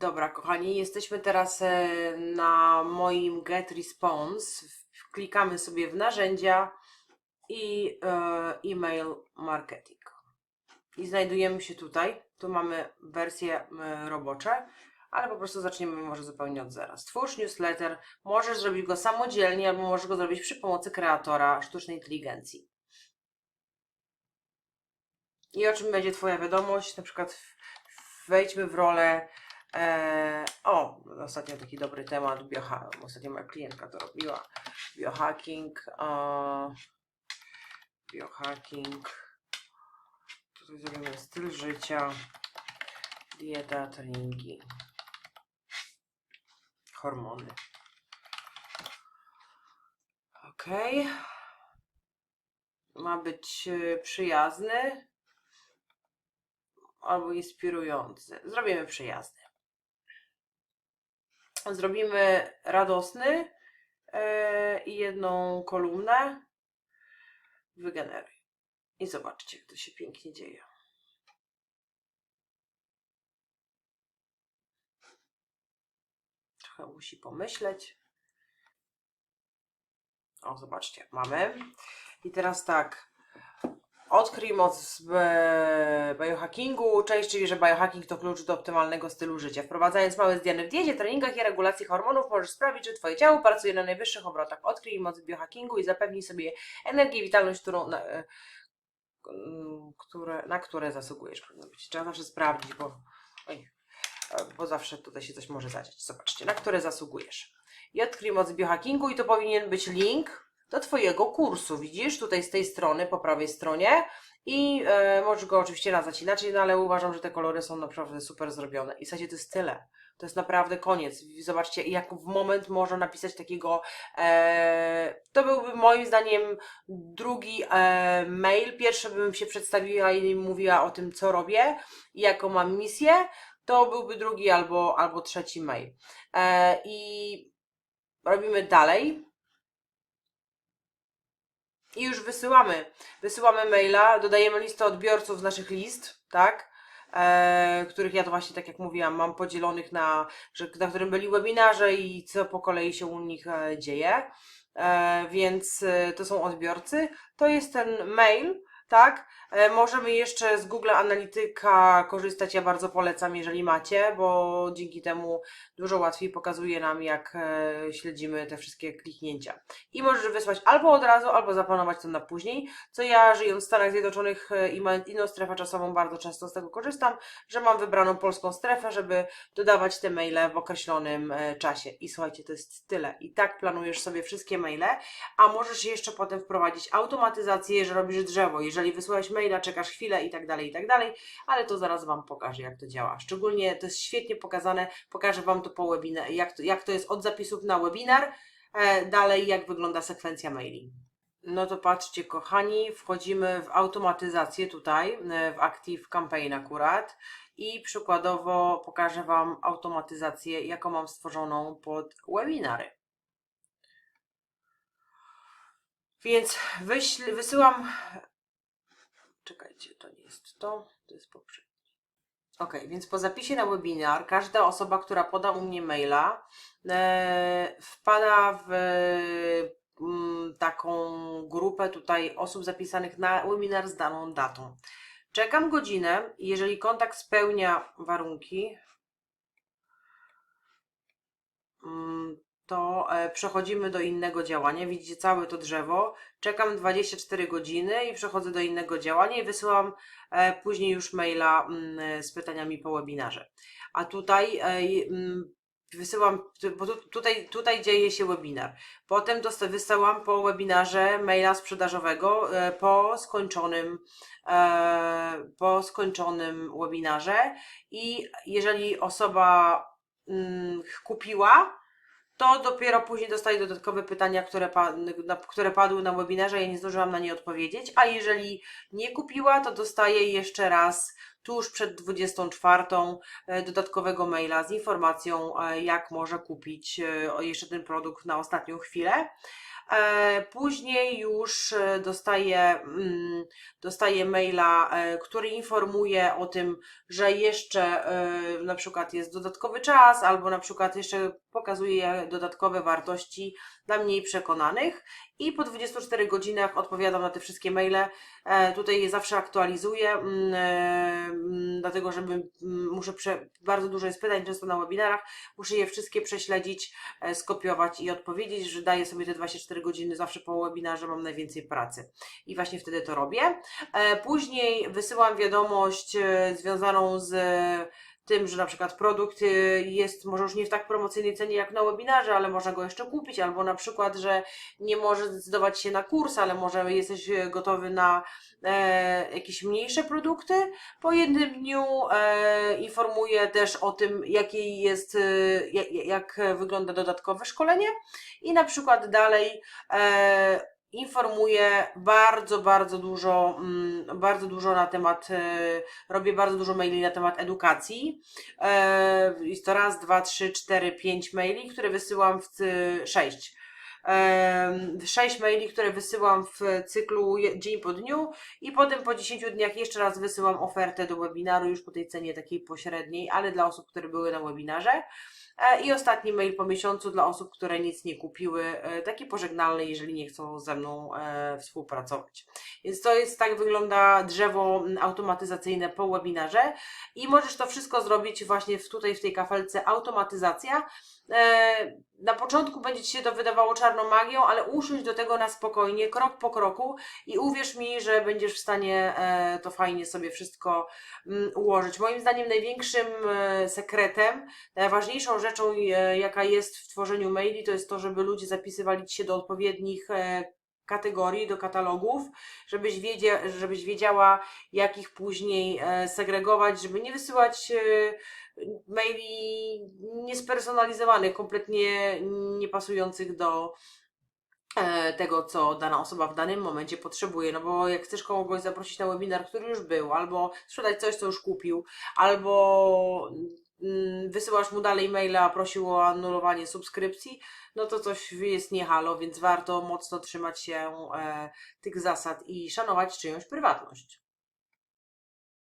Dobra, kochani, jesteśmy teraz e, na moim Get Response. Klikamy sobie w narzędzia i e, e-mail marketing. I znajdujemy się tutaj. Tu mamy wersje e, robocze, ale po prostu zaczniemy może zupełnie od zera. Stwórz newsletter. Możesz zrobić go samodzielnie, albo możesz go zrobić przy pomocy kreatora sztucznej inteligencji. I o czym będzie Twoja wiadomość? Na przykład wejdźmy w rolę. E, o, ostatnio taki dobry temat. Bioha, ostatnio moja klientka to robiła. Biohacking. Biohacking. Tutaj zrobimy styl życia. Dieta, treningi. Hormony. Ok. Ma być e, przyjazny albo inspirujący. Zrobimy przyjazny. Zrobimy radosny e, i jedną kolumnę. Wygeneruj. I zobaczcie, jak to się pięknie dzieje. Trochę musi pomyśleć. O, zobaczcie, mamy. I teraz tak. Odkryj moc e, biohackingu. Cześć, czyli że biohacking to klucz do optymalnego stylu życia. Wprowadzając małe zmiany w diecie, treningach i regulacji hormonów możesz sprawić, że Twoje ciało pracuje na najwyższych obrotach. Odkryj moc biohackingu i zapewnij sobie energię i witalność, którą, na, e, które, na które zasługujesz. Trzeba zawsze sprawdzić, bo, oj, e, bo zawsze tutaj się coś może zadziać. Zobaczcie, na które zasługujesz. I odkryj moc biohackingu i to powinien być link do Twojego kursu. Widzisz tutaj z tej strony, po prawej stronie. I e, możesz go oczywiście nazwać inaczej, no ale uważam, że te kolory są naprawdę super zrobione. I w zasadzie to jest tyle. To jest naprawdę koniec. Zobaczcie, jak w moment można napisać takiego. E, to byłby moim zdaniem drugi e, mail. Pierwszy bym się przedstawiła i mówiła o tym, co robię i jaką mam misję. To byłby drugi albo, albo trzeci mail. E, I robimy dalej. I już wysyłamy. Wysyłamy maila, dodajemy listę odbiorców z naszych list, tak? E, których ja to właśnie, tak jak mówiłam, mam podzielonych na, że, na którym byli webinarze i co po kolei się u nich e, dzieje. E, więc e, to są odbiorcy. To jest ten mail, tak? E, możemy jeszcze z Google Analityka korzystać. Ja bardzo polecam, jeżeli macie, bo dzięki temu dużo łatwiej pokazuje nam, jak e, śledzimy te wszystkie kliknięcia i możesz wysłać albo od razu, albo zaplanować to na później. Co ja, żyjąc w Stanach Zjednoczonych e, i mając inną strefę czasową, bardzo często z tego korzystam, że mam wybraną polską strefę, żeby dodawać te maile w określonym czasie. I słuchajcie, to jest tyle. I tak planujesz sobie wszystkie maile, a możesz jeszcze potem wprowadzić automatyzację, że robisz drzewo. Jeżeli wysłałeś maila, czekasz chwilę i tak dalej, i tak dalej, ale to zaraz Wam pokażę, jak to działa. Szczególnie to jest świetnie pokazane, pokażę Wam to po webinarze, jak to, jak to jest od zapisów na webinar, e, dalej jak wygląda sekwencja maili. No to patrzcie, kochani, wchodzimy w automatyzację tutaj, e, w Active Campaign akurat i przykładowo pokażę Wam automatyzację, jaką mam stworzoną pod webinary. Więc wyśl, wysyłam. Czekajcie, to nie jest to, to jest poprzednie. Ok, więc po zapisie na webinar każda osoba, która poda u mnie maila, e, wpada w mm, taką grupę tutaj osób zapisanych na webinar z daną datą. Czekam godzinę i jeżeli kontakt spełnia warunki, mm, to e, przechodzimy do innego działania. Widzicie całe to drzewo. Czekam 24 godziny i przechodzę do innego działania i wysyłam e, później już maila mm, z pytaniami po webinarze. A tutaj e, mm, wysyłam, bo tu, tutaj, tutaj dzieje się webinar. Potem wysyłam po webinarze maila sprzedażowego po skończonym, po skończonym webinarze i jeżeli osoba mm, kupiła, to dopiero później dostaję dodatkowe pytania, które, pa, na, które padły na webinarze, ja nie zdążyłam na nie odpowiedzieć, a jeżeli nie kupiła, to dostaję jeszcze raz tuż przed 24 e, dodatkowego maila z informacją, e, jak może kupić e, jeszcze ten produkt na ostatnią chwilę. Później już dostaję, mm, dostaję maila, który informuje o tym, że jeszcze na przykład jest dodatkowy czas, albo na przykład jeszcze pokazuje dodatkowe wartości dla mniej przekonanych. I po 24 godzinach odpowiadam na te wszystkie maile. E, Tutaj je zawsze aktualizuję, mm, e, mm, dlatego żeby mm, muszę prze, bardzo dużo jest pytań często na webinarach, muszę je wszystkie prześledzić, e, skopiować i odpowiedzieć, że daję sobie te 24 godziny zawsze po webinarze, mam najwięcej pracy. I właśnie wtedy to robię. Później wysyłam wiadomość związaną z tym, że na przykład produkt y, jest może już nie w tak promocyjnej cenie jak na webinarze, ale można go jeszcze kupić, albo na przykład, że nie może zdecydować się na kurs, ale może jesteś e, gotowy na e, jakieś mniejsze produkty. Po jednym dniu e, informuję też o tym, jakiej jest, e, jak, jak wygląda dodatkowe szkolenie i na przykład dalej e, informuję bardzo, bardzo dużo, mm, bardzo dużo na temat, e, robię bardzo dużo maili na temat edukacji. E, Jest to raz, dwa, trzy, cztery, pięć maili, które wysyłam w sześć. Em, Sześć maili, które wysyłam w cyklu dzień po dniu i potem po 10 dniach jeszcze raz wysyłam ofertę do webinaru już po tej cenie takiej pośredniej, ale dla osób, które były na webinarze. E, I ostatni mail po miesiącu dla osób, które nic nie kupiły, e, taki pożegnalny, jeżeli nie chcą ze mną e, współpracować. Więc to jest, tak wygląda drzewo automatyzacyjne po webinarze i możesz to wszystko zrobić właśnie tutaj w tej kafelce automatyzacja. Na początku będzie Ci się to wydawało czarną magią, ale usiądź do tego na spokojnie, krok po kroku i uwierz mi, że będziesz w stanie to fajnie sobie wszystko ułożyć. Moim zdaniem największym sekretem, najważniejszą rzeczą, e, jaka jest w tworzeniu maili, to jest to, żeby ludzie zapisywali się do odpowiednich e, kategorii, do katalogów, żebyś, wiedzia, żebyś wiedziała, jak ich później e, segregować, żeby nie wysyłać maili niespersonalizowanych, kompletnie niepasujących do tego, co dana osoba w danym momencie potrzebuje. No bo jak chcesz kogoś zaprosić na webinar, który już był, albo sprzedać coś, co już kupił, albo wysyłasz mu dalej maila, prosił o anulowanie subskrypcji, no to coś jest nie halo, więc warto mocno trzymać się e, tych zasad i szanować czyjąś prywatność.